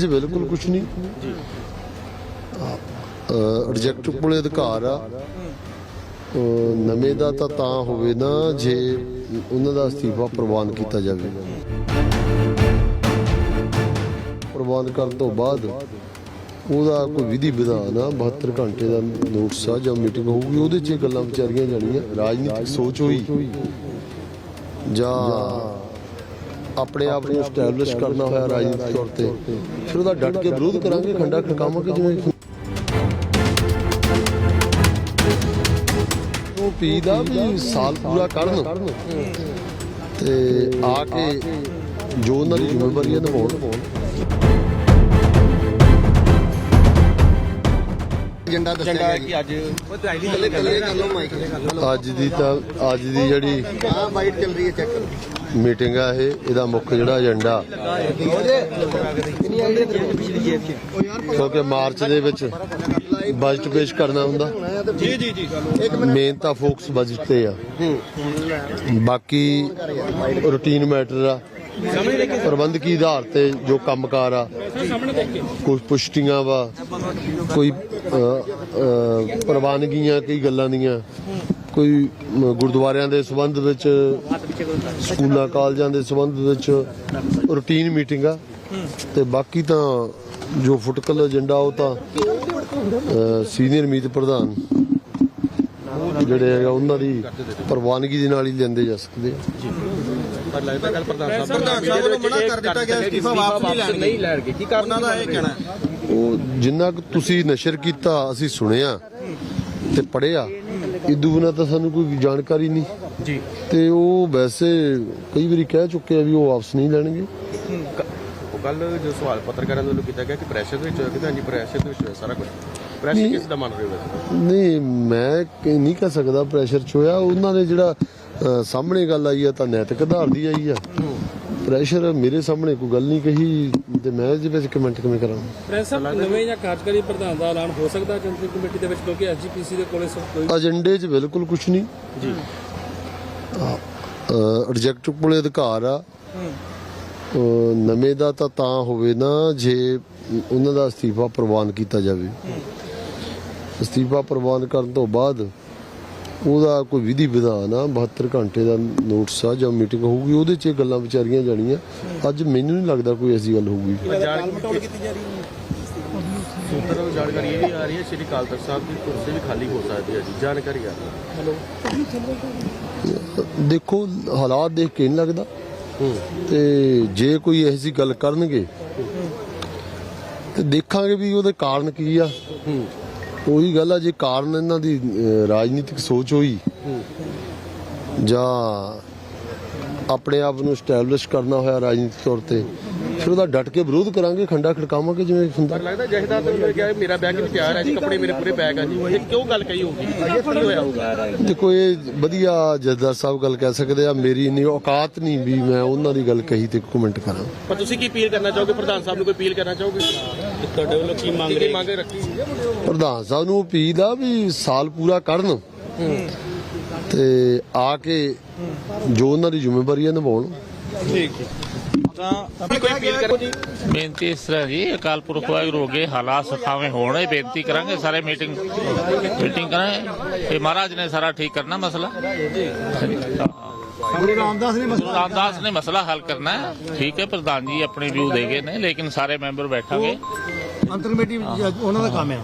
ਜੀ ਬਿਲਕੁਲ ਕੁਝ ਨਹੀਂ। ਜੀ। ਰਿਜੈਕਟ ਕੋਲੇ ਅਧਿਕਾਰ ਆ। ਨਵੇਂ ਦਾ ਤਾਂ ਤਾਂ ਹੋਵੇ ਨਾ ਜੇ ਉਹਨਾਂ ਦਾ ਅਸਤੀਫਾ ਪ੍ਰਵਾਨ ਕੀਤਾ ਜਾਵੇ। ਪ੍ਰਵਾਨ ਕਰਨ ਤੋਂ ਬਾਅਦ ਉਹਦਾ ਕੋਈ ਵਿਧੀ ਵਿਧਾਨ ਆ 72 ਘੰਟੇ ਦਾ ਨੋਟਿਸ ਆ ਜਾਂ ਮੀਟਿੰਗ ਹੋਊਗੀ ਉਹਦੇ 'ਚ ਗੱਲਾਂ ਵਿਚਾਰੀਆਂ ਜਾਣੀਆਂ ਰਾਜਨੀਤਿਕ ਸੋਚ ਹੋਈ। ਜਾਂ ਆਪਣੇ ਆਪ ਨੂੰ ਸਟੈਬਲਿਸ਼ ਕਰਨਾ ਹੋਇਆ ਰਾਜਨੀਤਿਕ ਤੌਰ ਤੇ। ਫਿਰ ਉਹਦਾ ਡਟ ਕੇ ਵਿਰੋਧ ਕਰਾਂਗੇ ਖੰਡਾ ਖੜਕਾਵਾਂਗੇ ਜਿਵੇਂ ਉਹ ਪੀ ਦਾ ਵੀ ਸਾਲ ਪੂਰਾ ਕਰਨ। ਤੇ ਆ ਕੇ ਜੋ ਉਹਨਾਂ ਦੀ ਜ਼ਿੰਮੇਵਾਰੀ ਹੈ ਨਿਭਾਉਣ। ਏਜੰਡਾ ਦੱਸਿਆ ਕਿ ਅੱਜ ਕੱਲੇ ਕੱਲੇ ਕਰ ਲਓ ਮਾਈਕ ਅੱਜ ਦੀ ਤਾਂ ਅੱਜ ਦੀ ਜਿਹੜੀ ਹਾਂ ਵਾਈਟ ਚੱਲ ਰਹੀ ਹੈ ਚੈੱਕ ਮੀਟਿੰਗ ਆ ਇਹ, ਇਹਦਾ ਮੁੱਖ ਜਿਹੜਾ ਏਜੰਡਾ। ਕਿਉਂਕਿ ਮਾਰਚ ਦੇ ਵਿੱਚ ਬਜਟ ਪੇਸ਼ ਕਰਨਾ ਹੁੰਦਾ। ਜੀ ਜੀ ਜੀ ਮੇਨ ਤਾਂ ਫੋਕਸ ਬਜਟ ਤੇ ਆ। ਬਾਕੀ ਰੂਟੀਨ ਮੈਟਰ ਆ। ਪ੍ਰਬੰਧਕੀ ਆਧਾਰ ਤੇ ਜੋ ਕੰਮਕਾਰ ਆ। ਕੋਈ ਪੁਸ਼ਟੀਆਂ ਵਾ, ਕੋਈ ਪ੍ਰਵਾਨਗੀਆਂ, ਕਈ ਗੱਲਾਂ ਦੀਆਂ। ਕੋਈ ਗੁਰਦੁਆਰਿਆਂ ਦੇ ਸੰਬੰਧ ਵਿੱਚ ਸਕੂਲਾਂ ਕਾਲਜਾਂ ਦੇ ਸੰਬੰਧ ਵਿੱਚ ਰੂਟੀਨ ਮੀਟਿੰਗ ਆ। ਤੇ ਬਾਕੀ ਤਾਂ ਜੋ ਫੁਟਕਲ ਏਜੰਡਾ ਉਹ ਤਾਂ ਸੀਨੀਅਰ ਮੀਤ ਪ੍ਰਧਾਨ ਜਿਹੜੇ ਹੈਗਾ ਉਹਨਾਂ ਦੀ ਪ੍ਰਵਾਨਗੀ ਦੇ ਨਾਲ ਹੀ ਲੈਂਦੇ ਜਾ ਸਕਦੇ ਆ। ਪਰ ਲੱਗਦਾ ਕੱਲ ਪ੍ਰਧਾਨ ਸਾਹਿਬ ਪ੍ਰਧਾਨ ਸਾਹਿਬ ਵੱਲੋਂ ਮਨਾ ਕਰ ਦਿੱਤਾ ਗਿਆ ਅਸਤੀਫਾ ਵਾਪਸ ਨਹੀਂ ਲੈਣਗੇ। ਨਹੀਂ ਲੈਣਗੇ। ਕੀ ਕਾਰਨ ਉਹਨਾਂ ਦਾ ਇਹ ਕਹਿਣਾ ਹੈ। ਉਹ ਜਿੰਨਾ ਕੁ ਤੁਸੀਂ ਨਸ਼ਰ ਕੀਤਾ ਅਸੀਂ ਸੁਣਿਆ ਤੇ ਪੜਿਆ ਇਦੋਂ ਬਿਨਾਂ ਤਾਂ ਸਾਨੂੰ ਕੋਈ ਜਾਣਕਾਰੀ ਨਹੀਂ। ਜੀ। ਤੇ ਉਹ ਵੈਸੇ ਕਈ ਵਾਰੀ ਕਹਿ ਚੁੱਕੇ ਆ ਵੀ ਉਹ ਵਾਪਸ ਨਹੀਂ ਲੈਣਗੇ। ਕੱਲ ਜੋ ਸਵਾਲ ਪੱਤਰਕਾਰਾਂ ਵੱਲੋਂ ਕੀਤਾ ਗਿਆ ਕਿ ਪ੍ਰੈਸ਼ਰ ਦੇ ਵਿੱਚ ਹੋਇਆ ਕਿ ਹਾਂਜੀ ਪ੍ਰੈਸ਼ਰ ਦੇ ਵਿੱਚ ਹੋਇਆ ਸਾਰਾ ਕੁਝ ਪ੍ਰੈਸ਼ਰ ਕਿਸ ਦਾ ਮੰਨ ਰਹੇ ਹੋ ਨਹੀਂ ਮੈਂ ਨਹੀਂ ਕਹਿ ਸਕਦਾ ਪ੍ਰੈਸ਼ਰ ਚ ਹੋਇਆ। ਉਹਨਾਂ ਨੇ ਜਿਹੜਾ ਸਾਹਮਣੇ ਗੱਲ ਆਈ ਆ ਤਾਂ ਨੈਤਿਕ ਆਧਾਰ ਦੀ ਆਈ ਆ। ਪ੍ਰੈਸ਼ਰ ਮੇਰੇ ਸਾਹਮਣੇ ਕੋਈ ਗੱਲ ਨਹੀਂ ਕਹੀ ਤੇ ਮੈਂ ਇਹਦੇ ਵਿੱਚ ਕਮੈਂਟ ਕਿਵੇਂ ਕਰਾਂ? ਪ੍ਰੈਸ ਨਵੇਂ ਜਾਂ ਕਾਰਜਕਾਰੀ ਪ੍ਰਧਾਨ ਦਾ ਐਲਾਨ ਹੋ ਸਕਦਾ ਜਨਤਕ ਕਮੇਟੀ ਦੇ ਵਿੱਚ? ਕਿਉਂਕਿ ਐਸਜੀਪੀਸੀ ਦੇ ਕੋਲੇ ਸਭ ਕੋਈ ਏਜੰਡੇ 'ਚ ਬਿਲਕੁਲ ਕੁਝ ਨਹੀਂ। ਜੀ। ਰਿਜੈਕਟ ਕੋਲੇ ਅਧਿਕਾਰ ਆ। ਨਵੇਂ ਦਾ ਤਾਂ ਤਾਂ ਹੋਵੇ ਨਾ ਜੇ ਉਹਨਾਂ ਦਾ ਅਸਤੀਫਾ ਪ੍ਰਵਾਨ ਕੀਤਾ ਜਾਵੇ। ਅਸਤੀਫਾ ਪ੍ਰਵਾਨ ਕਰਨ ਤੋਂ ਬਾਅਦ ਉਹਦਾ ਕੋਈ ਵਿਧੀ ਵਿਧਾਨ ਆ 72 ਘੰਟੇ ਦਾ ਨੋਟਿਸ ਆ ਜਾਂ ਮੀਟਿੰਗ ਹੋਊਗੀ ਉਹਦੇ 'ਚ ਇਹ ਗੱਲਾਂ ਵਿਚਾਰੀਆਂ ਜਾਣੀਆਂ। ਅੱਜ ਮੈਨੂੰ ਨਹੀਂ ਲੱਗਦਾ ਕੋਈ ਐਸੀ ਗੱਲ ਹੋਊਗੀ। ਸੂਤਰ ਜਾਣਕਾਰੀ ਇਹ ਵੀ ਆ ਰਹੀ ਹੈ ਸ਼੍ਰੀ ਅਕਾਲ ਤਖਤ ਸਾਹਿਬ ਦੀ ਕੁਰਸੀ ਵੀ ਖਾਲੀ ਹੋ ਸਕਦੀ ਹੈ ਜੀ। ਜਾਣਕਾਰੀ ਆ ਰਹੀ ਹੈ। ਦੇਖੋ ਹਾਲਾਤ ਦੇਖ ਕੇ ਨਹੀਂ ਲੱਗਦਾ। ਤੇ ਜੇ ਕੋਈ ਐਸੀ ਗੱਲ ਕਰਨਗੇ ਤੇ ਦੇਖਾਂਗੇ ਵੀ ਉਹਦੇ ਕਾਰਨ ਕੀ ਆ। ਉਹੀ ਗੱਲ ਆ ਜੇ ਕਾਰਨ ਇਹਨਾਂ ਦੀ ਅਹ, ਰਾਜਨੀਤਿਕ ਸੋਚ ਹੋਈ ਜਾਂ ਆਪਣੇ ਆਪ ਨੂੰ ਸਟੈਬਲਿਸ਼ ਕਰਨਾ ਹੋਇਆ ਰਾਜਨੀਤਿਕ ਤੌਰ ਤੇ ਫਿਰ ਉਹਦਾ ਡਟ ਕੇ ਵਿਰੋਧ ਕਰਾਂਗੇ ਖੰਡਾ ਖੜਕਾਵਾਂਗੇ ਜਿਵੇਂ ਹੁੰਦਾ। ਪਰ ਲੱਗਦਾ ਜਹਦਾਰ ਤੋਂ ਮਿਲ ਗਿਆ ਮੇਰਾ ਬੈਗ ਵੀ ਤਿਆਰ ਹੈ ਜੀ ਕੱਪੜੇ ਮੇਰੇ ਪੂਰੇ ਬੈਗ ਆ ਜੀ। ਇਹ ਕਿਉਂ ਗੱਲ ਕਹੀ ਹੋਊਗੀ? ਇਹ ਕੀ ਹੋਇਆ ਹੋਊਗਾ? ਦੇਖੋ ਇਹ ਵਧੀਆ ਜੱਜਦਾਰ ਸਾਹਿਬ ਗੱਲ ਕਹਿ ਸਕਦੇ ਆ ਮੇਰੀ ਇੰਨੀ ਔਕਾਤ ਨਹੀਂ ਵੀ ਮੈਂ ਉਹਨਾਂ ਦੀ ਗੱਲ ਕਹੀ ਤੇ ਕਮੈਂਟ ਕਰਾਂ। ਪਰ ਤੁਸੀਂ ਕੀ ਅਪੀਲ ਕਰਨਾ ਚਾਹੋਗੇ? ਪ੍ਰਧਾਨ ਸਾਹਿਬ ਨੂੰ ਕੋਈ ਅਪੀਲ ਕਰਨਾ ਚਾਹੋਗੇ? ਤੁਹਾਡੇ ਵੱਲੋਂ ਕੀ ਮੰਗ ਰਹੇ? ਮੰਗ ਰੱਖੀ ਪ੍ਰਧਾਨ ਸਾਹਿਬ ਨੂੰ ਅਪੀਲ ਆ ਵੀ ਸਾਲ ਪੂਰਾ ਕਰਨ ਤੇ ਆ ਕੇ ਜੋ ਉਹਨਾਂ ਦੀ ਜ਼ਿੰਮੇਵਾਰੀ ਹੈ ਨਿਭਾਉਣ। ਕੋਈ ਅਪੀਲ ਕਰੋ ਜੀ। ਬੇਨਤੀ ਇਸ ਤਰ੍ਹਾਂ ਜੀ ਅਕਾਲ ਪੁਰਖ ਵਾਹਿਗੁਰੂ ਅੱਗੇ ਹਾਲਾਤ ਸਖਾਵੇਂ ਹੋਣ ਇਹ ਬੇਨਤੀ ਕਰਾਂਗੇ ਸਾਰੇ ਮੀਟਿੰਗ ਮੀਟਿੰਗ ਕਰਾਂਗੇ। ਇਹ ਮਹਾਰਾਜ ਨੇ ਸਾਰਾ ਠੀਕ ਕਰਨਾ ਮਸਲਾ। ਗੁਰੂ ਰਾਮਦਾਸ ਨੇ ਗੁਰੂ ਰਾਮਦਾਸ ਨੇ ਮਸਲਾ ਹੱਲ ਕਰਨਾ ਹੈ। ਠੀਕ ਹੈ ਪ੍ਰਧਾਨ ਜੀ ਆਪਣੇ ਵਿਊ ਦੇ ਗਏ ਨੇ ਲੇਕਿਨ ਸਾਰੇ ਮੈਂਬਰ ਬੈਠਾਂਗੇ। ਅੰਤਰ ਕਮੇਟੀ ਉਹਨਾਂ ਦਾ ਕੰਮ ਹੈ।